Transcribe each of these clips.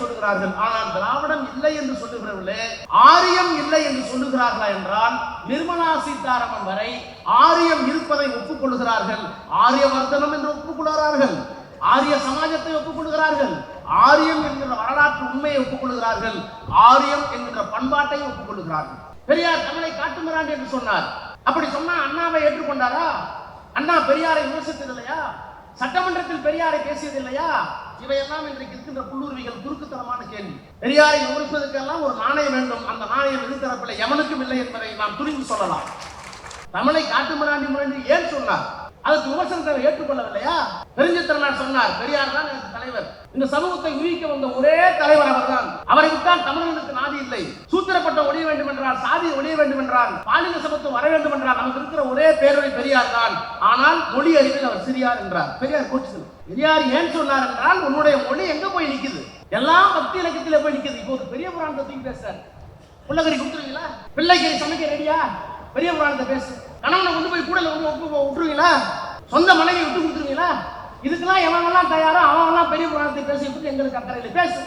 சொல்லுகிறார்கள். ஆனால் திராவிடம் இல்லை என்று சொல்லுகிறவர்களே ஆரியம் இல்லை என்று சொல்லுகிறார்களா என்றால் நிர்மலா சீதாராமன் வரை ஆரியம் இருப்பதை ஒப்புக்கொள்கிறார்கள். ஆரியவர்த்தனம் என்று ஒப்புக்கொள்கிறார்கள். ஆரிய சமாஜத்தை ஒப்புக்கொள்கிறார்கள். ஆரியம் என்கிற வரலாற்று உண்மையை ஒப்புக்கொள்கிறார்கள். ஆரியம் என்கிற பண்பாட்டை ஒப்புக்கொள்கிறார்கள். பெரியார் தமிழை காட்டுமிராண்டி என்று சொன்னார். அப்படி சொன்னா அண்ணாவை ஏற்றுக்கொண்டாரா? அண்ணா பெரியாரை விமர்சித்தது இல்லையா சட்டமன்றத்தில் பெரியாரை பேசியது இல்லையா இவையெல்லாம் இன்றைக்கு இருக்கின்ற புல்லுருவிகள் குறுக்குத்தனமான கேள்வி. பெரியாரை விமர்சிப்பதற்கெல்லாம் ஒரு நாணயம் வேண்டும். அந்த நாணயம் எதிர்த்தரப்பில் எவனுக்கும் இல்லை என்பதை நாம் துணிந்து சொல்லலாம். தமிழை காட்டு மிராண்டி முரண்டி ஏன் சொன்னார்? அதற்கு விமர்சனத்தை ஏற்றுக்கொள்ளவில்லையா? பெருஞ்சித்திரனார் சொன்னார் பெரியார் தான் எனக்கு தலைவர். இந்த சமூகத்தை உயிர்க்க வந்த ஒரே தலைவர் அவர்தான். அவரை தான் தமிழர்களுக்கு நாதி இல்லை. சூத்திரப்பட்ட ஒழிய வேண்டும் என்றால் சாதி ஒழிய வேண்டும் என்றால் பாலின சமத்துவம் வர வேண்டும் என்றால் நமக்கு இருக்கிற ஒரே பேரவை பெரியார் தான். ஆனால் மொழி அறிவில் அவர் சிறியார் என்றார். பெரியார் கோச்சு பெரியார் ஏன் சொன்னார் என்றால் உன்னுடைய மொழி எங்க போய் நிக்குது? எல்லாம் பக்தி இலக்கத்தில் போய் நிக்குது. இப்போ ஒரு பெரிய புராணத்தை தூக்கி பேசுறாரு உள்ளகரி கொடுத்துருவீங்களா? பிள்ளைக்கறி சமைக்க ரெடியா பெரிய புராணத்தை பேசு. கணவனை கொண்டு போய் கூடல வந்து விட்டுருவீங்களா சொந்த மனைவி விட்டு கொடுத்துருவீங்களா? இதுக்கெல்லாம் எவனெல்லாம் தயாரோ அவனெல்லாம் பெரிய புராணத்தை பேசி விட்டு எங்களுக்கு அக்கறையில் பேசு.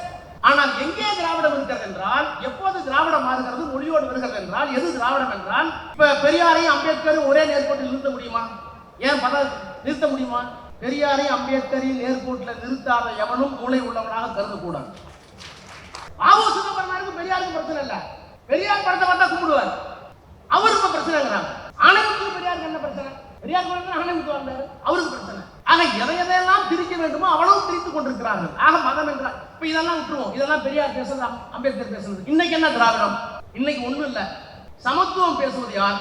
ஆனால் எங்கே திராவிடம் இருக்கிறது என்றால் எப்போது திராவிடம் மாறுகிறது மொழியோடு வருகிறது என்றால் எது திராவிடம் என்றால் இப்ப பெரியாரையும் அம்பேத்கரும் ஒரே நேர்கோட்டில் நிறுத்த முடியுமா? ஏன் பல நிறுத்த முடியுமா? பெரியாரையும் அம்பேத்கரையும் நேர்கோட்டில் நிறுத்தாத எவனும் மூளை உள்ளவனாக கருதக்கூடாது. ஆவோ சிதம்பரனாருக்கு பெரியாருக்கு பிரச்சனை இல்ல. பெரியார் படத்தை பார்த்தா கும்பிடுவார். அவருக்கு பிரச்சனைங்கிறாங்க. ஆணையத்துக்கு பெரியாருக்கு என்ன பிரச்சனை? பெரியார் படத்தில் ஆணையத்துக்கு வந்தாரு. அவருக்கு பிரச்சனை. ஆக எதை எதையெல்லாம் பிரிக்க வேண்டுமோ அவ்வளவு பிரித்துக் கொண்டிருக்கிறார்கள். ஆக மதம் என்றால் இப்ப இதெல்லாம் விட்டுருவோம். இதெல்லாம் பெரியார் பேசுறது அம்பேத்கர் பேசுறது. இன்னைக்கு என்ன திராவிடம்? இன்னைக்கு ஒண்ணும் இல்லை. சமத்துவம் பேசுவது யார்?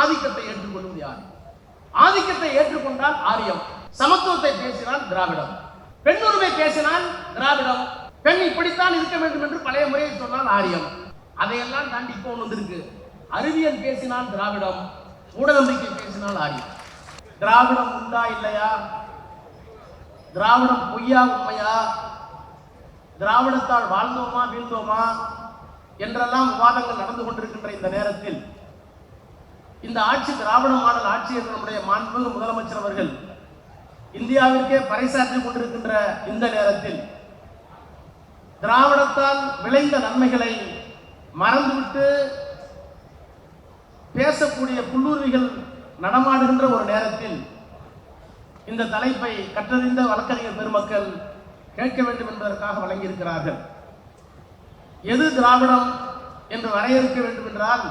ஆதிக்கத்தை ஏற்றுக்கொள்வது யார்? ஆதிக்கத்தை ஏற்றுக்கொண்டால் ஆரியம். சமத்துவத்தை பேசினால் திராவிடம். பெண்ணுரிமை பேசினால் திராவிடம். பெண் இப்படித்தான் இருக்க வேண்டும் என்று பழைய முறையை சொன்னால் ஆரியம். அதையெல்லாம் தாண்டி இப்போ ஒன்று வந்திருக்கு. அறிவியல் பேசினால் திராவிடம். மூடநம்பிக்கை பேசினால் ஆரியம். திராவிடம் உண்டா இல்லையா? திராவிடம் பொய்யா உண்மையா? திராவிடத்தால் வாழ்ந்தோமா வீழ்ந்தோமா? என்றெல்லாம் விவாதங்கள் நடந்து கொண்டிருக்கின்ற இந்த நேரத்தில் இந்த ஆட்சி திராவிட மாடல் ஆட்சி என்ற நம்முடைய மாண்புமிகு முதலமைச்சர் அவர்கள் இந்தியாவிற்கே பறைசாற்றிக் கொண்டிருக்கின்ற இந்த நேரத்தில் திராவிடத்தால் விளைந்த நன்மைகளை மறந்துவிட்டு பேசக்கூடிய புல்லுருவிகள் நடமாடுகின்ற ஒரு நேரத்தில் இந்த தலைப்பை கற்றறிந்த வழக்கறிஞர் பெருமக்கள் கேட்க வேண்டும் என்பதற்காக வழங்கியிருக்கிறார்கள். எது திராவிடம் என்று வரையறுக்க வேண்டும் என்றால்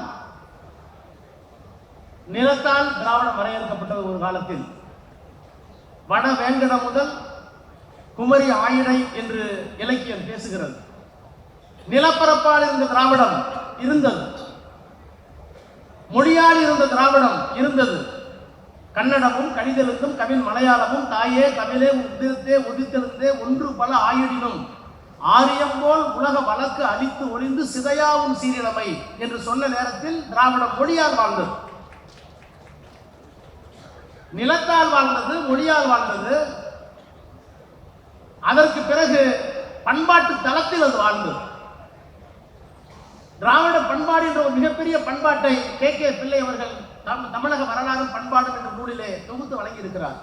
நிலத்தால் திராவிடம் வரையறுக்கப்பட்டது ஒரு காலத்தில். வட வேங்கடம் முதல் குமரி ஆயிடை என்று இலக்கியம் பேசுகிறது. நிலப்பரப்பால் இருந்த திராவிடம் இருந்தது. மொழியால் இருந்த திராவிடம் இருந்தது. கன்னடமும் கணிதெழுத்தும் கவின் மலையாளமும் தாயே தமிழே உதிர்த்தே உதித்தெழுந்தே ஒன்று பல ஆயுடினும். ஆரியம் போல் உலக வழக்கு அழித்து ஒளிந்து சிதையாவும் சீரிழமை என்று சொன்ன நேரத்தில் திராவிடம் மொழியால் வாழ்ந்தது. நிலத்தால் வாழ்ந்தது மொழியால் வாழ்ந்தது. அதற்கு பிறகு பண்பாட்டு தளத்தில் அது வாழ்ந்தது. திராவிட பண்பாடு என்ற ஒரு மிகப்பெரிய பண்பாட்டை கே. கே. பிள்ளை அவர்கள் தமிழக வரலாறு பண்பாடு என்ற நூலிலே தொகுத்து வழங்கியிருக்கிறார்.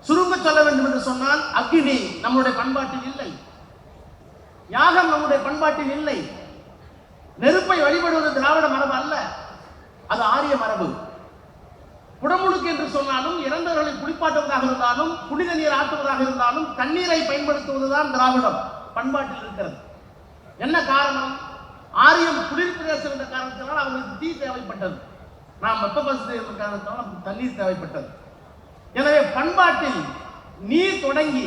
சுருங்க சொல்ல வேண்டும் என்று சொன்னால் அக்னி நம்முடைய பண்பாட்டில் இல்லை. யாகம் நம்முடைய பண்பாட்டில் இல்லை. நெருப்பை வழிபடுவது திராவிட மரபு அல்ல. அது ஆரிய மரபு. குடமுழுக்கு என்று சொன்னாலும் இறந்தவர்களை குளிப்பாட்டுவதாக இருந்தாலும் புனித நீர் ஆட்டுவதாக இருந்தாலும் தண்ணீரை பயன்படுத்துவதுதான் திராவிடம். பண்பாட்டில் இருக்கிறது. என்ன காரணம்? ஆரியம் குளிர் பிரதேசம் என்ற காரணத்தினால் அவங்களுக்கு தீ தேவைப்பட்டது. நாம் வெப்ப பசு என்ற காரணத்தினால் நமக்கு தண்ணீர் தேவைப்பட்டது. எனவே பண்பாட்டில் நீர் தொடங்கி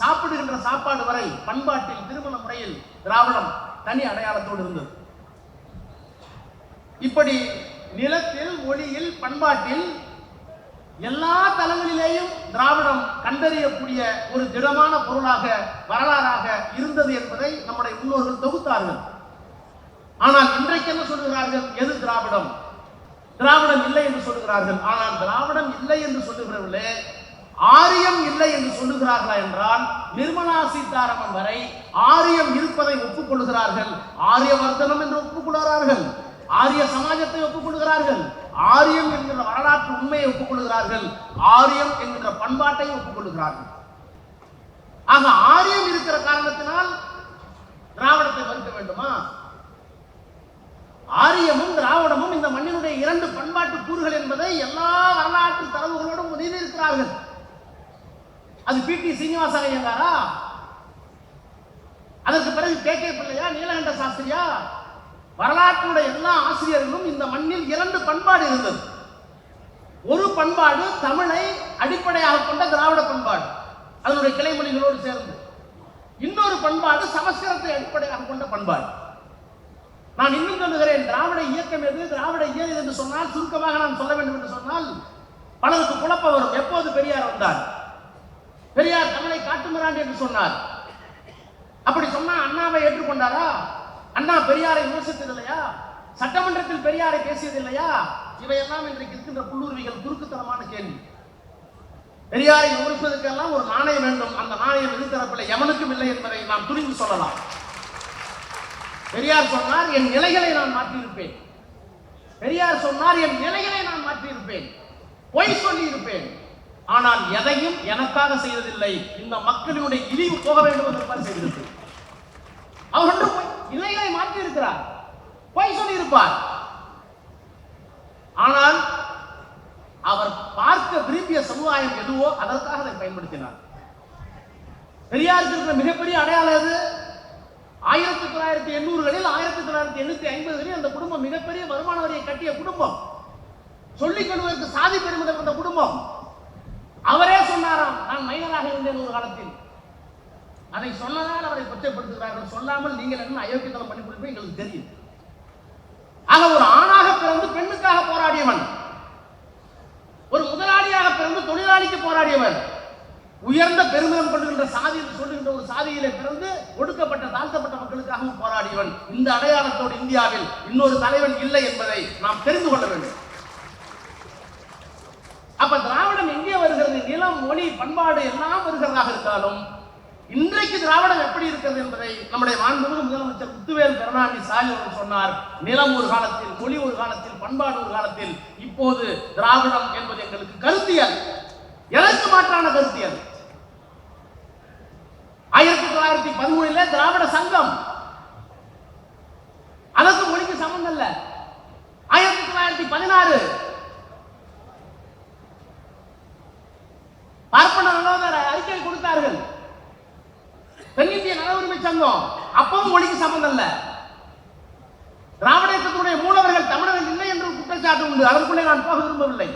சாப்பிடுகின்ற சாப்பாடு வரை பண்பாட்டில் திருமண முறையில் திராவிடம் தனி அடையாளத்தோடு இருந்தது. இப்படி நிலத்தில் ஒளியில் பண்பாட்டில் எல்லா தளங்களிலேயும் திராவிடம் கண்டறியக்கூடிய ஒரு திடமான பொருளாக வரலாறாக இருந்தது என்பதை நம்முடைய முன்னோர்கள் தொகுத்தார்கள். ஆனால் இன்றைக்கு என்ன சொல்லுகிறார்கள்? எது திராவிடம்? திராவிடம் இல்லை என்று சொல்லுகிறார்கள். ஆனால் திராவிடம் இல்லை என்று சொல்லுகிறவர்களே ஆரியம் இல்லை என்று சொல்லுகிறார்களா என்றால் நிர்மலா சீதாராமன் வரை ஆரியம் இருப்பதை ஒப்புக்கொள்கிறார்கள். ஆரியவர்த்தனம் என்று ஒப்புக்கொள்கிறார்கள். ஆரிய சமாஜத்தை ஒப்புக்கொள்கிறார்கள். ஆரியம் என்கிற வரலாற்று உண்மையை ஒப்புக்கொள்கிறார்கள். ஆரியம் என்கிற பண்பாட்டை ஒப்புக்கொள்கிறார்கள். ஆக ஆரியம் இருக்கிற காரணத்தினால் வேண்டுமா? ஆரியமும் திராவிடமும் இந்த மண்ணினுடைய இரண்டு பண்பாட்டு கூறுகள் என்பதை எல்லா வரலாற்று தரவுகளோடும் முன்னிறுக்கிறார்கள் அது பி. டி. சீனிவாச ஐயங்காரா? அதற்கு பிறகு கே. கே. பிள்ளையா நீலகண்ட சாஸ்திரியா? வரலாற்றுடைய எல்லா ஆசிரியர்களும் இந்த மண்ணில் இரண்டு பண்பாடு இருந்தது. ஒரு பண்பாடு தமிழை அடிப்படையாக கொண்ட திராவிட பண்பாடு அதனுடைய கிளைமொழிகளோடு சேர்ந்து. இன்னொரு பண்பாடு சமஸ்கிருதத்தை அடிப்படையாக கொண்ட பண்பாடு. நான் இன்னும் சொல்லுகிறேன் திராவிட இயக்கம் எது? திராவிட இயல் என்று சொன்னால் சுருக்கமாக நான் சொல்ல வேண்டும் என்று சொன்னால் பலருக்கு குழப்பம் வரும். எப்போது பெரியார் வந்தார்? பெரியார் தமிழை காட்டுமிராண்டு என்று சொன்னார். அப்படி சொன்னா அண்ணாவை ஏற்றுக்கொண்டாரா? அண்ணா பெரியாரை விமர்சித்தது இல்லையா சட்டமன்றத்தில் பெரியாரை பேசியது இல்லையா இவையெல்லாம் இன்றைக்கு இருக்கின்ற புல்லுருவிகள் குறுக்குத்தனமான கேள்வி. பெரியாரை விமர்சிப்பதற்கெல்லாம் ஒரு நாணயம் வேண்டும். அந்த நாணயம் எதிர்த்தரப்பில் எவனுக்கும் இல்லை என்பதை நாம் துணிந்து சொல்லலாம். பெரியார் சொன்னார் என் நிலைகளை நான் மாற்றியிருப்பேன். பெரியார் சொன்னார் என் நிலைகளை நான் மாற்றியிருப்பேன். பொய் சொல்லி இருப்பேன் ஆனால் எதையும் எனக்காக செய்ததில்லை. இந்த மக்களினுடைய இழிவு போக வேண்டும் என்று செய்திருக்கு அவர் ஒன்று நிலைகளை மாற்றி இருக்கிறார் பொய் சொல்லி இருப்பார் ஆனால் அவர் பார்க்க விரும்பிய சமுதாயம் எதுவோ அதற்காக அதை பயன்படுத்தினார். பெரியாருக்கு இருக்கிற மிகப்பெரிய அடையாளம் எது? ஆயிரத்தி தொள்ளாயிரத்தி எண்ணூறுகளில் ஆயிரத்தி தொள்ளாயிரத்தி எண்ணூத்தி ஐம்பதுகளில் அந்த குடும்பம் மிகப்பெரிய வருமான வரியை கட்டிய குடும்பம். சொல்லிக் கொள்வதற்கு சாதி பெருமிதம் அந்த குடும்பம். அவரே சொன்னாராம் நான் மைனராக இருந்தேன் ஒரு காலத்தில். அதை சொன்னதால் அவரை கொச்சைப்படுத்துகிறார்கள். சொல்லாமல் நீங்கள் என்ன அயோக்கியத்தனம் பண்ணி கொடுப்பேன் எங்களுக்கு தெரியும். ஆக ஒரு ஆணாக பிறந்து பெண்ணுக்காக போராடியவன் ஒரு முதலாளியாக பிறந்து தொழிலாளிக்கு போராடியவன் உயர்ந்த பெருமிதம் கொண்டுகின்ற சாதி என்று சொல்லுகின்ற ஒரு சாதியிலே பிறந்து ஒடுக்கப்பட்ட தாழ்த்தப்பட்ட மக்களுக்காகவும் போராடியவன் இந்த அடையாளத்தோடு இந்தியாவில் இன்னொரு தலைவன் இல்லை என்பதை நாம் தெரிந்து கொள்ள வேண்டும். அப்ப திராவிடம் எங்கே வருகிறது? நிலம் மொழி பண்பாடு எல்லாம் வருகிறதாக இருந்தாலும் இன்றைக்கு திராவிடம் எப்படி இருக்கிறது என்பதை நம்முடைய மாண்புமிகு முதலமைச்சர் முத்துவேல் கருணாநிதி ஸ்டாலின் அவர்கள் சொன்னார். நிலம் ஒரு காலத்தில் மொழி ஒரு காலத்தில் பண்பாடு ஒரு காலத்தில். இப்போது திராவிடம் என்பது எங்களுக்கு கருத்தியல் எனக்கு மாற்றான கருத்தியல் ஆயிரத்தி தொள்ளாயிரத்தி பதிமூணுல திராவிட சங்கம். அதற்கு மொழிக்கு சம்பந்தம் இல்ல ஆயிரத்தி தொள்ளாயிரத்தி பதினாறு பார்ப்பன நலோதர அறிக்கை கொடுத்தார்கள். தென்னிந்திய நல உரிமை சங்கம் அப்பவும் மொழிக்கு சம்பந்தம் இல்ல திராவிட இயக்கத்தினுடைய மூலவர்கள் தமிழர்கள் இல்லை என்று குற்றச்சாட்டு உண்டு. அதற்குள்ளே நான் போக விரும்பவில்லை.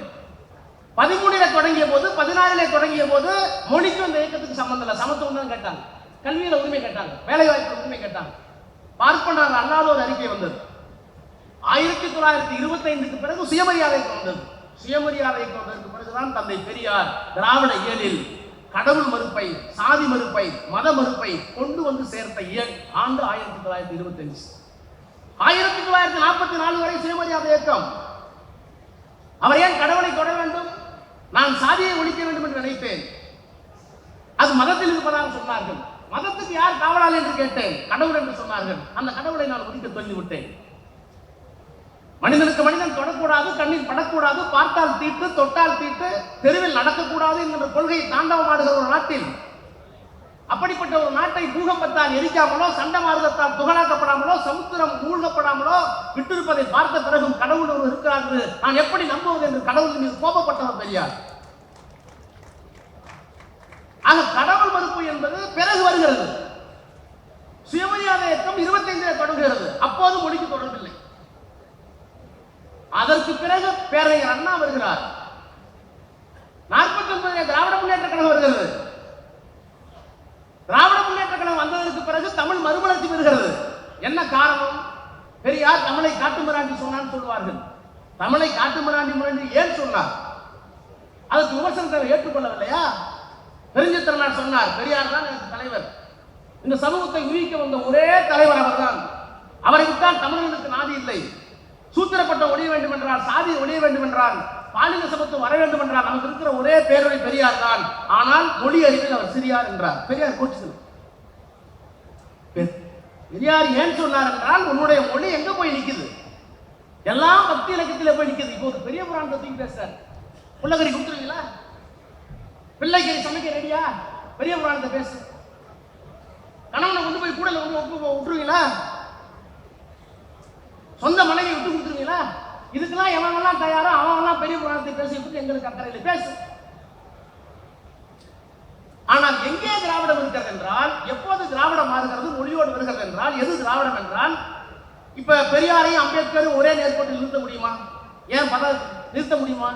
பதிமூணுல தொடங்கிய போது பதினாறுல தொடங்கிய போது மொழிக்கும் அந்த இயக்கத்துக்கு சம்மந்தம் இல்லை. சமத்துவம் தான் கேட்டாங்க. கல்வியில உரிமை கேட்டாங்க. வேலை வாய்ப்பு உரிமை கேட்டாங்க. பார்ப்பனர் அல்லாத ஒரு அறிக்கை வந்தது. ஆயிரத்தி தொள்ளாயிரத்தி இருபத்தி ஐந்துக்கு பிறகு சுயமரியாதைக்கு வந்தது. சுயமரியாதைக்கு வந்ததுக்கு பிறகுதான் தந்தை பெரியார் திராவிட இயலில் கடவுள் மறுப்பை சாதி மறுப்பை மத மறுப்பை கொண்டு வந்து சேர்த்த இயல் ஆண்டு ஆயிரத்தி தொள்ளாயிரத்தி இருபத்தி அஞ்சு ஆயிரத்தி தொள்ளாயிரத்தி நாற்பத்தி நாலு வரை சுயமரியாதை இயக்கம். அவர் ஏன் கடவுளை தொட வேண்டும்? நான் சாதியை ஒழிக்க வேண்டும் என்று நினைத்தேன். அது மதத்தில் இருப்பதாக சொன்னார்கள். மதத்துக்கு யார் காவலாளி என்று கேட்டேன். கடவுள் என்று சொன்னார்கள். அந்த கடவுளை நான் ஒதுக்க சொல்லிவிட்டேன் மனிதனுக்கு மனிதன் தொடக்கூடாது கண்ணில் படக்கூடாது பார்த்தால் தீட்டு தொட்டால் தீட்டு தெருவில் நடக்கக்கூடாது என்கின்ற கொள்கையை தாண்டவமாடுகிற ஒரு நாட்டில் அப்படிப்பட்ட ஒரு நாட்டை பூகம்பத்தால் எரிக்காமலோ சண்டை மார்க்கத்தால் துகளாக்கப்படாமலோ சமுத்திரம் மூழ்கப்படாமலோ விட்டிருப்பதை பார்த்த பிறகும் கடவுள் ஒரு இருக்கிறார் என்று நான் எப்படி நம்புவது என்று கடவுள் மீது கோபப்பட்டவர் பெரியார். ஆக கடவுள் மறுப்பு என்பது பிறகு வருகிறது. சுயமரியாதை இயக்கம் இருபத்தைந்தில் தொடங்குகிறது. அப்போது மொழிக்கு தொடர்பில்லை. அதற்கு பிறகு பேரறிஞர் அண்ணா வருகிறார் நாற்பத்தி ஒன்பதில் திராவிட முன்னேற்ற கழகம் வருகிறது திராவிட முன்னேற்ற கழகம் வந்ததற்கு பிறகு தமிழ் மறுமலர்ச்சி பெறுகிறது என்ன காரணம் பெரியார் தமிழை காட்டுமிராண்டி சொன்னான்னு சொல்லுவார்கள் தமிழை காட்டுமிராண்டி முரண்டி ஏன் சொன்னார்? அதற்கு விமர்சனத்தை ஏற்றுக்கொள்ளவில்லையா? பெருஞ்சித்திரனார் சொன்னார். பெரியார் தான் எனக்கு தலைவர். இந்த சமூகத்தை உயிர்க்க வந்த ஒரே தலைவர் அவர்தான். அவரை விட்டால் தமிழர்களுக்கு நாதி இல்லை. சூத்திரப்பட்ட ஒழிய வேண்டும் என்றால் சாதி ஒழிய வேண்டும் என்றால் பாலின சமத்துவம் வர வேண்டும் என்றால் நமக்கு இருக்கிற ஒரே பேரவை பெரியார் தான். ஆனால் மொழி அறிவில் அவர் சிறியார் என்றார். பெரியார் கோச்சு பெரியார் ஏன் சொன்னார் என்றால் உன்னுடைய மொழி எங்க போய் நிக்குது? எல்லாம் பக்தி இலக்கத்தில் போய் நிக்குது இப்போ ஒரு பெரிய புராணத்தை தூக்கி பேசுறாரு. புள்ளகரி கொடுத்துருவீங்களா? பிள்ளைக்கறி சமைக்க ரெடியா பெரிய புராணத்தை பேசு. கணவனை கொண்டு போய் கூடல வந்து ஒப்பு விட்டுருவீங்களா? சொந்த மனைவி விட்டு கொடுத்துருவீங்களா? இதுக்கெல்லாம் எவனெல்லாம் தயாரோ அவனெல்லாம் பெரிய புராணத்தை பேசிட்டு எங்களுக்கு அக்கறையில் பேசு. ஆனால் எங்கே திராவிடம் இருக்கிறது என்றால் எப்போது திராவிடம் மாறுகிறது மொழியோடு வருகிறது என்றால் எது திராவிடம் என்றால் இப்ப பெரியாரையும் அம்பேத்கரும் ஒரே நேர்கோட்டில் நிறுத்த முடியுமா? ஏன் பல நிறுத்த முடியுமா?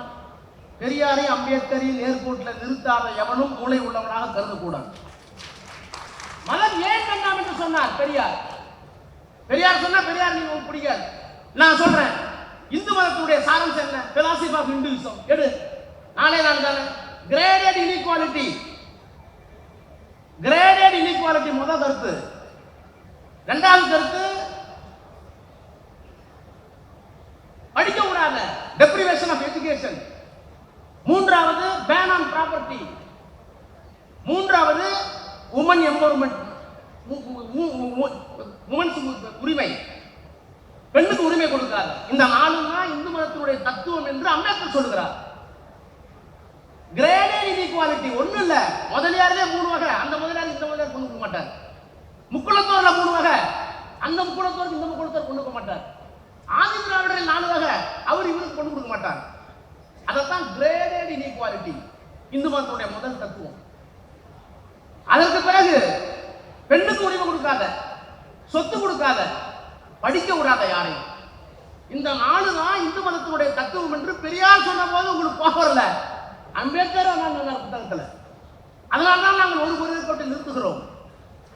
பெரியாரையும் அம்பேத்கரையும் நேர்கோட்டில் நிறுத்தாத எவனும் மூளை உள்ளவனாக கருதக்கூடாது. மதம் ஏன் வேண்டாம் என்று சொன்னார் பெரியார்? பெரியார் சொன்னா பெரியார் நீங்க உங்களுக்கு பிடிக்காது. நான் சொல்றேன் இந்து மதத்துடைய சாரம்சம் என்ன? பிலாசபி ஆஃப் இந்துவிசம் எடு. நானே நான் தானே. கிரேடட் இனிக்வாலிட்டி கிரேடட் இனிக்வாலிட்டி முதல் கருத்து. ரெண்டாவது கருத்து படிக்க கூடாத டெப்ரிவேஷன் ஆஃப் எஜுகேஷன் மூன்றாவது பேன் ஆன் ப்ராப்பர்ட்டி மூன்றாவது உமன் எம்பவர்மெண்ட் உமன்ஸ் உரிமை. பெண்ணுக்கு உரிமை கொடுக்கிறார் இந்த நாளும் தான் இந்து மதத்தினுடைய தத்துவம் என்று அம்பேத்கர் சொல்லுகிறார். கிரேடட் இன்இக்வாலிட்டி ஒண்ணு இல்ல முதலியாரிலே மூணு வகை. அந்த முதலியார் இந்த முதலியார் கொண்டு போக மாட்டார். முக்குளத்தோர்ல மூணு வகை. அந்த முக்குளத்தோருக்கு இந்த முக்குளத்தோர் கொண்டு போக மாட்டார். ஆதி திராவிடரில் நாலு வகை அவர் இவருக்கு கொண்டு கொடுக்க மாட்டார். அதைத்தான் கிரேடட் இன்இக்வாலிட்டி இந்து மதத்துடைய முதல் தத்துவம். அதற்கு பிறகு பெண்ணுக்கு உரிமை கொடுக்காத சொத்து கொடுக்காத படிக்க விடாத யாரையும் இந்த நாலு தான் இந்து மதத்தினுடைய தத்துவம் என்று பெரியார் சொன்ன போது உங்களுக்கு போக வரல. அம்பேத்கர் நாங்கள் புத்தகத்தில். அதனால தான் நாங்கள் ஒரு பொருளை நிறுத்துகிறோம்.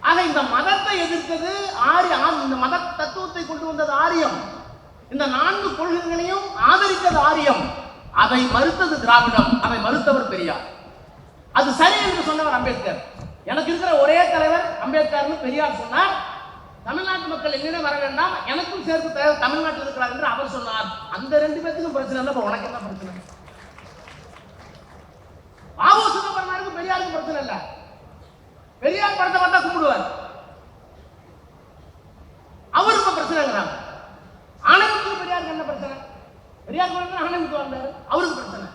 ஆக இந்த மதத்தை எதிர்த்தது ஆரிய இந்த மத தத்துவத்தை கொண்டு வந்தது ஆரியம். இந்த நான்கு கொள்கைகளையும் ஆதரித்தது ஆரியம். அதை மறுத்தது திராவிடம் அதை மறுத்தவர் பெரியார். அது சரி என்று சொன்னவர் அம்பேத்கர். எனக்கு இருக்கிற ஒரே தலைவர் அம்பேத்கர்னு பெரியார் சொன்னார். தமிழ்நாட்டு மக்கள் என்னிடம் வர வேண்டாம். எனக்கும் சேர்த்து தலைவர் தமிழ்நாட்டில் இருக்கிறார் என்று அவர் சொன்னார். அந்த ரெண்டு பேத்துக்கும் பிரச்சனை இல்லை உனக்கு என்ன பிரச்சனை? பாபு சிதம்பரனாருக்கு பெரியாருக்கு பிரச்சனை இல்லை பெரியார் படத்தை பார்த்தா கும்பிடுவார் அவருக்கு பிரச்சனைங்கிறாங்க ஆனந்தத்துக்கு பெரியாருக்கு என்ன பிரச்சனை பெரியார் படத்தில் ஆனந்தத்து வந்தார் அவருக்கு பிரச்சனை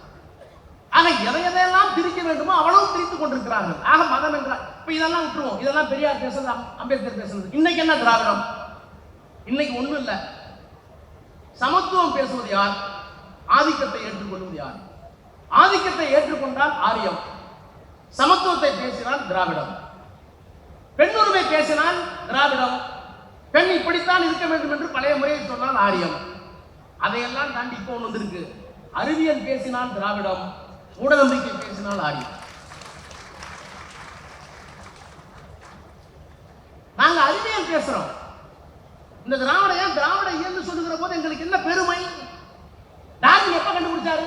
ஆக எதை எதையெல்லாம் பிரிக்க வேண்டுமோ அவ்வளவு பிரித்துக் கொண்டிருக்கிறார்கள் ஆக மதம் என்றால் இப்ப இதெல்லாம் விட்டுருவோம். இதெல்லாம் பெரியார் பேசுறது அம்பேத்கர் பேசுறது. இன்னைக்கு என்ன திராவிடம்? இன்னைக்கு ஒண்ணும் இல்ல. சமத்துவம் பேசுவது யார்? ஆதிக்கத்தை ஏற்றுக்கொள்வது யார்? ஆதிக்கத்தை ஏற்றுக்கொண்டால் ஆரியம். சமத்துவத்தை பேசினால் திராவிடம். பெண்ணுரிமை பேசினால் திராவிடம். பெண் இப்படித்தான் இருக்க வேண்டும் என்று பழைய முறையை சொன்னால் ஆரியம். அதையெல்லாம் தாண்டி இப்போ ஒன்று வந்திருக்கு. அறிவியல் பேசினால் திராவிடம். மூடநம்பிக்கை பேசினால் ஆரியம் நாங்க அறிவியல் பேசுறோம். இந்த திராவிட ஏன் திராவிட இயல்பு சொல்லுகிற போது எங்களுக்கு என்ன பெருமை? டார்வின் எப்ப கண்டுபிடிச்சாரு?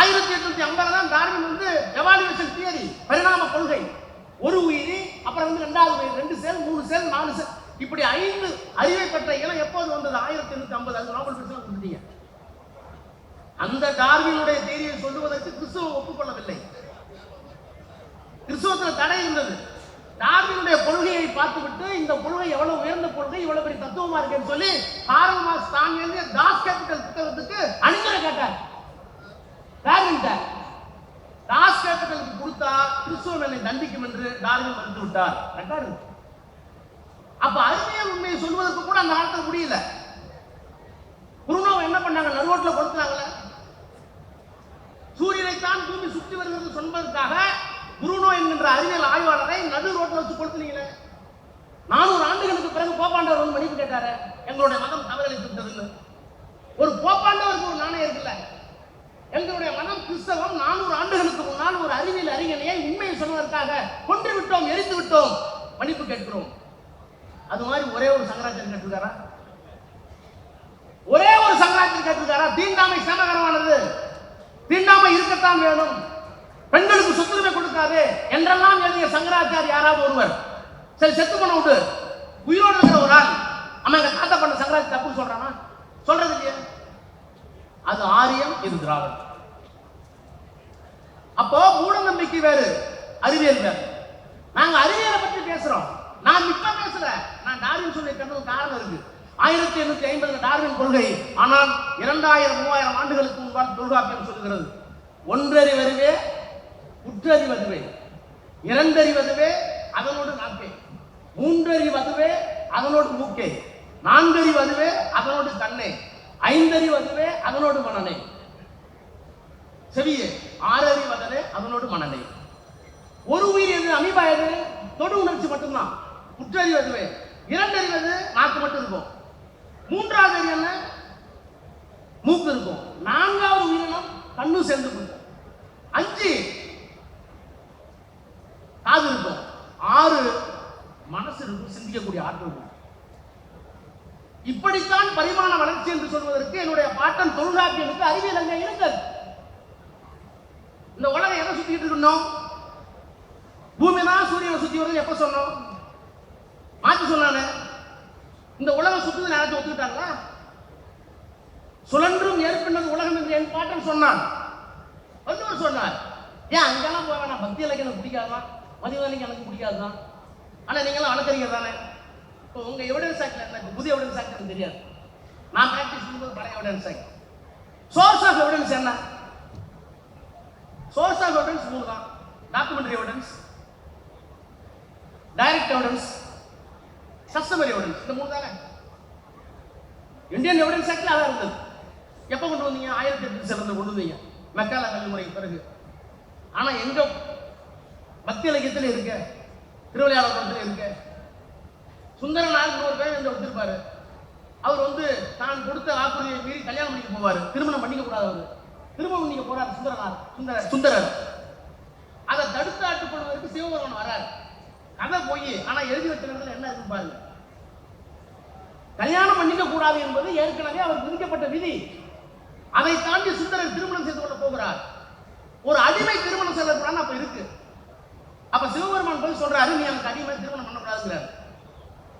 ஆயிரத்தி எட்நூத்தி ஐம்பதுல தான் டார்வின் வந்து எவாலுவேஷன் தியரி பரிணாம கொள்கை. ஒரு உயிரி அப்புறம் வந்து ரெண்டாவது உயிர் ரெண்டு செல் மூணு செல் நாலு செல். இப்படி ஐந்து அறிவை பெற்ற இனம் எப்போது வந்தது? ஆயிரத்தி எண்ணூத்தி ஐம்பது அது நோபல் பரிசு கொடுத்தீங்க அந்த டார்வினுடைய தேரியை சொல்லுவதற்கு கிறிஸ்துவ ஒப்புக்கொள்ளவில்லை. கிறிஸ்துவத்தில் தடை இருந்தது. டார்வினுடைய கொள்கையை பார்த்துவிட்டு இந்த கொள்கை எவ்வளவு உயர்ந்த கொள்கை இவ்வளவு பெரிய தத்துவமா இருக்குன்னு சொல்லி காரல் மார்க்ஸ் தான் எழுதிய தாஸ் கேபிட்டல் புத்தகத்துக்கு அனுமதி கேட்டார். டார்வின் தாஸ் கேபிட்டலுக்கு கொடுத்தா கிறிஸ்துவம் என்னை தண்டிக்கும் என்று டார்வின் மறுத்து விட்டார். ரெக்கார்டு அப்ப அறிவியல் உண்மையை சொல்வதற்கு கூட அந்த காலத்தில் முடியல. குருணோவை என்ன பண்ணாங்க? நடுவோட்டில் சூரியனை சூரியனைத்தான் பூமி சுற்றி வருகிறது சொல்வதற்காக புருனோ என்கின்ற அறிவியல் ஆய்வாளரை நடு ரோட்டில் வச்சு கொடுத்துனீங்களே நானூறு ஆண்டுகளுக்கு பிறகு போப்பாண்டவர் வந்து மன்னிப்பு கேட்டாரு. எங்களுடைய மதம் தவறளித்து விட்டதுன்னு ஒரு போப்பாண்டவருக்கு ஒரு நாணயம் இருக்குல்ல. எங்களுடைய மதம் கிறிஸ்தவம் நானூறு ஆண்டுகளுக்கு முன்னால் ஒரு அறிவியல் அறிஞனையை உண்மையை சொல்வதற்காக கொன்று விட்டோம் எரித்து விட்டோம் மன்னிப்பு கேட்கிறோம். அது மாதிரி ஒரே ஒரு சங்கராச்சாரியர் கேட்டிருக்காரா? ஒரே ஒரு சங்கராச்சாரியர் கேட்டிருக்காரா? தீண்டாமை சமகரமானது. தீண்டாமை இருக்கத்தான் வேணும். பெண்களுக்கு சொத்துரிமை கொடுக்காது என்றெல்லாம் எழுதிய சங்கராச்சாரி யாராவது ஒருவர். சரி செத்து பண்ண விட்டு உயிரோடு இருக்கிற ஒரு ஆள். அவன் எங்க தாத்தா பண்ண சங்கராச்சாரி தப்பு சொல்றானா? சொல்றது இல்லையா? அது ஆரியம் இது திராவிடம். அப்போ மூட நம்பிக்கை வேறு அறிவியல் வேறு. நாங்க அறிவியலை பற்றி பேசுறோம். நான் இப்ப பேசல. நான் டார்வின் சொல்லி கண்டது காரணம் இருக்கு. ஆயிரத்தி எண்ணூத்தி ஐம்பதுல டார்வின் கொள்கை ஆனால் இரண்டாயிரம் மூவாயிரம் ஆண்டுகளுக்கு முன்பால் தொல்காப்பியம் சொல்லுகிறது. ஒன்றறிவதுவே குற்றறிவதுவே இரண்டறிவதுவே அதனோடு நாக்கே மூன்றறிவதுவே அதனோடு மூக்கே. நான்கறிவு அதுவே அதனோடு கண்ணே. ஐந்தறிவு அதுவே அதனோடு மனநே செவியே ஆறறிவு அதனே அதனோடு மனநே ஒரு உயிர் எது அமீபா தொடு உணர்ச்சி மட்டும்தான். குற்றறிவு அதுவே இரண்டறிவு அது நாக்கு மட்டும் இருக்கும். மூன்றாவது அறிவு என்ன? மூக்கு இருக்கும். நான்காவது உயிரினம் கண்ணு சேர்ந்து கொடுக்கும் அஞ்சு காது இருக்கும் ஆறு மனசு இருக்கும் சிந்திக்கக்கூடிய ஆற்றல் இருக்கும் இப்படித்தான் பரிமாண வளர்ச்சி என்று சொல்வதற்கு என்னுடைய பாட்டன் தொழிலாக்கியனுக்கு அறிவியல் அங்கே இருந்தது. இந்த உலகம் எதை சுத்திட்டு இருக்கணும் பூமி தான் சூரியனை சுத்தி வருது எப்ப சொன்னோம்? மாத்தி சொன்னானே. இந்த உலகம் சுத்துது யாராச்சும் ஒத்துக்கிட்டாங்களா? சுழன்றும் ஏற்பினது உலகம் என்று என் பாட்டன் சொன்னான் வள்ளுவர் சொன்னார் ஏன் அங்கெல்லாம் போவேன் வேணாம். பக்தி இலக்கியம் பிடிக்காதான் பிடிக்காதான் மதிவதனைக்கு எனக்கு பிடிக்காதுதான் ஆனா நீங்களாம் வளர்க்குறீங்க தானே. இப்போ உங்க எவிடன்ஸ் ஆக்ட்ல எனக்கு புது புதிய எவிடன்ஸ் ஆக்ட் எனக்கு தெரியாது. நான் ப்ராக்டிஸ் பண்ணும்போது பழைய evidence act source of evidence என்ன? சோர்ஸ் ஆஃப் எவிடன்ஸ் மூணு தான் documentary evidence direct evidence customer evidence இந்த மூணு தானே இந்தியன் எவிடன்ஸ் ஆக்டில் அதான் இருந்தது. எப்போ கொண்டு வந்தீங்க? ஆயிரத்தி எட்டு சிறந்த கொண்டு வந்தீங்க. மெக்கால கல்வி முறைக்கு பிறகு. ஆனா எங்கே பக்தி இலக்கியத்தில் இருக்க திருவிளையாடல் இருக்க. சுந்தரனார் ஒரு பேர் இந்த வச்சிருப்பாரு அவர் வந்து தான் கொடுத்த வாக்குறுதியை மீறி கல்யாணம் பண்ணிக்க போவார். திருமணம் பண்ணிக்க கூடாது அவர் திருமணம் பண்ணிக்க போறாரு சுந்தரனார். சுந்தர சுந்தரர். அதை தடுத்து ஆட்டுப்படுவதற்கு சிவபெருமான் வராரு. கதை போய் ஆனா எழுதி வச்ச என்ன இருக்கு பாருங்க. கல்யாணம் பண்ணிக்க கூடாது என்பது ஏற்கனவே அவர் விதிக்கப்பட்ட விதி. அதை தாண்டி சுந்தரர் திருமணம் செய்து கொள்ள போகிறார். ஒரு அடிமை திருமணம் செய்யக்கூடாதுன்னு அப்ப இருக்கு. அப்ப சிவபெருமான் போய் சொல்றாரு நீ எனக்கு அடிமை திருமணம் பண்ணக்கூடாதுங்கிறாரு.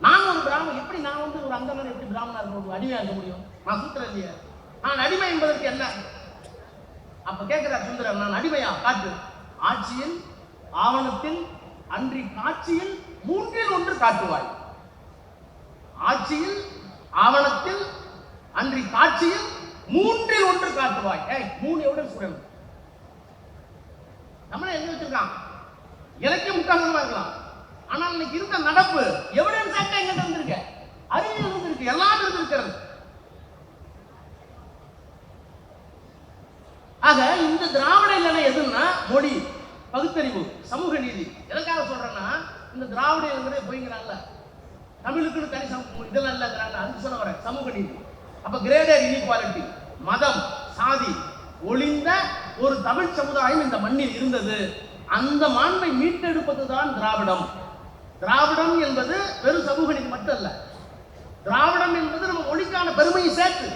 நான் ஒரு பிராமணன் எப்படி நான் வந்து ஒரு அந்தனர் எப்படி பிராமணா இருக்க முடியும்? அடிமையா இருக்க முடியும்? நான் சூத்திரம் இல்லையா. நான் அடிமை என்பதற்கு என்ன? அப்ப கேட்கிறார் சுந்தரர் நான் அடிமையா? காட்டு. ஆட்சியில் ஆவணத்தில் அன்றி காட்சியில் மூன்றில் ஒன்று காட்டுவாய். ஆட்சியில் ஆவணத்தில் அன்றி காட்சியில் மூன்றில் ஒன்று காட்டுவாய். ஏய் மூணு எவ்வளவு சொல்லணும் நம்மள எங்க வச்சிருக்கான்? இலக்கிய முக்காசமா இருக்கலாம் ஆனால் இன்னைக்கு இருந்த நடப்பு எவிடன்ஸ் ஆக்ட் எங்க இருந்திருக்க அறிவியல் இருந்திருக்கு எல்லாம் இருந்திருக்கிறது ஆக இந்த திராவிட இல்லைனா எதுன்னா மொழி பகுத்தறிவு சமூக நீதி. எதற்காக சொல்றேன்னா இந்த திராவிட இளைஞரே போய்ங்கிறான்ல தமிழுக்குன்னு தனி சமூக இதெல்லாம் இல்லைங்கிறாங்க அதுக்கு சொல்ல வரேன். சமூக நீதி. அப்ப கிரேடர் இனிக்வாலிட்டி மதம் சாதி ஒளிந்த ஒரு தமிழ் சமுதாயம் இந்த மண்ணில் இருந்தது. அந்த மாண்பை மீட்டெடுப்பது தான் திராவிடம். திராவிடம் என்பது வெறும் சமூக நீதி மட்டும் அல்ல திராவிடம் என்பது நம்ம மொழிக்கான பெருமையை சேர்த்து.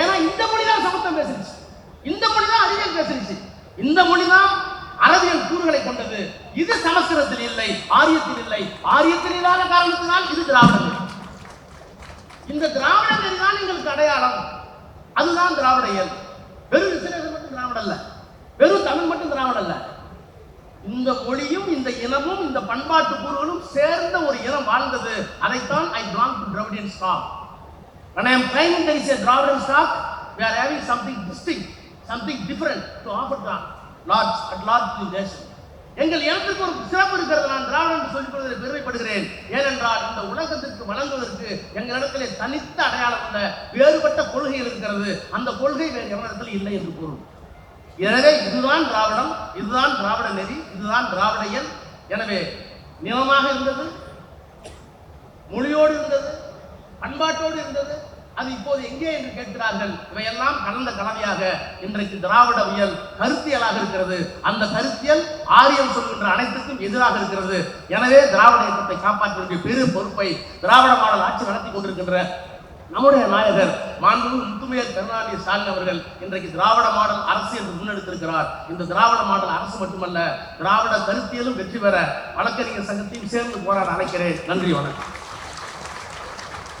ஏன்னா இந்த மொழி தான் சமத்துவம் பேசுச்சு இந்த மொழி தான் அறிவியல் பேசுச்சு இந்த மொழி தான் அறிவியல் கூறுகளை கொண்டது. இது சமஸ்கிருதத்தில் இல்லை ஆரியத்தில் இல்லை. ஆரியத்தில் இல்லாத காரணத்தினால் இது திராவிட மொழி இந்த திராவிட நெறி தான் எங்களுக்கு அடையாளம். அதுதான் திராவிட இயல். வெறும் இஸ்ரேல் மட்டும் திராவிடம் அல்ல வெறும் தமிழ் மட்டும் திராவிடம் அல்ல இந்த மொழியும் இந்த இனமும் இந்த பண்பாட்டு கூறுகளும் சேர்ந்த ஒரு இனம் வாழ்ந்தது. அதைத்தான் I belong to Dravidian stock when I am claiming there is a Dravidian stock we are having something distinct something different to offer to large at large to the nation. எங்கள் இனத்துக்கு ஒரு சிறப்பு இருக்கிறது. நான் திராவிடம் என்று சொல்லிக் கொள்வதில் பெருமைப்படுகிறேன். ஏனென்றால் இந்த உலகத்திற்கு வழங்குவதற்கு எங்களிடத்திலே தனித்த அடையாளம் உள்ள வேறுபட்ட கொள்கைகள் இருக்கிறது. அந்த கொள்கை வேறு எவரிடத்தில் இல்லை என்று கூறும். எனவே இதுதான் திராவிடம் இதுதான் திராவிட நெறி இதுதான் திராவிட இயல். எனவே நிலமாக இருந்தது மொழியோடு இருந்தது பண்பாட்டோடு இருந்தது. அது இப்போது எங்கே என்று கேட்கிறார்கள் இவையெல்லாம் கலந்த கலவையாக இன்றைக்கு திராவிடவியல் கருத்தியலாக இருக்கிறது. அந்த கருத்தியல் ஆரியம் சொல்கின்ற அனைத்துக்கும் எதிராக இருக்கிறது. எனவே திராவிட இயக்கத்தை காப்பாற்ற வேண்டிய பெரு பொறுப்பை திராவிட மாடல் ஆட்சி நடத்தி கொண்டிருக்கின்ற நம்முடைய நாயகர் மாண்பு முத்துமையர் கருணாநிதி ஸ்டாலின் அவர்கள் இன்றைக்கு திராவிட மாடல் அரசு என்று முன்னெடுத்திருக்கிறார். இந்த திராவிட மாடல் அரசு மட்டுமல்ல திராவிட கருத்தியலும் வெற்றி பெற வழக்கறிஞர் சங்கத்தையும் சேர்ந்து போராட அழைக்கிறேன். நன்றி வணக்கம்.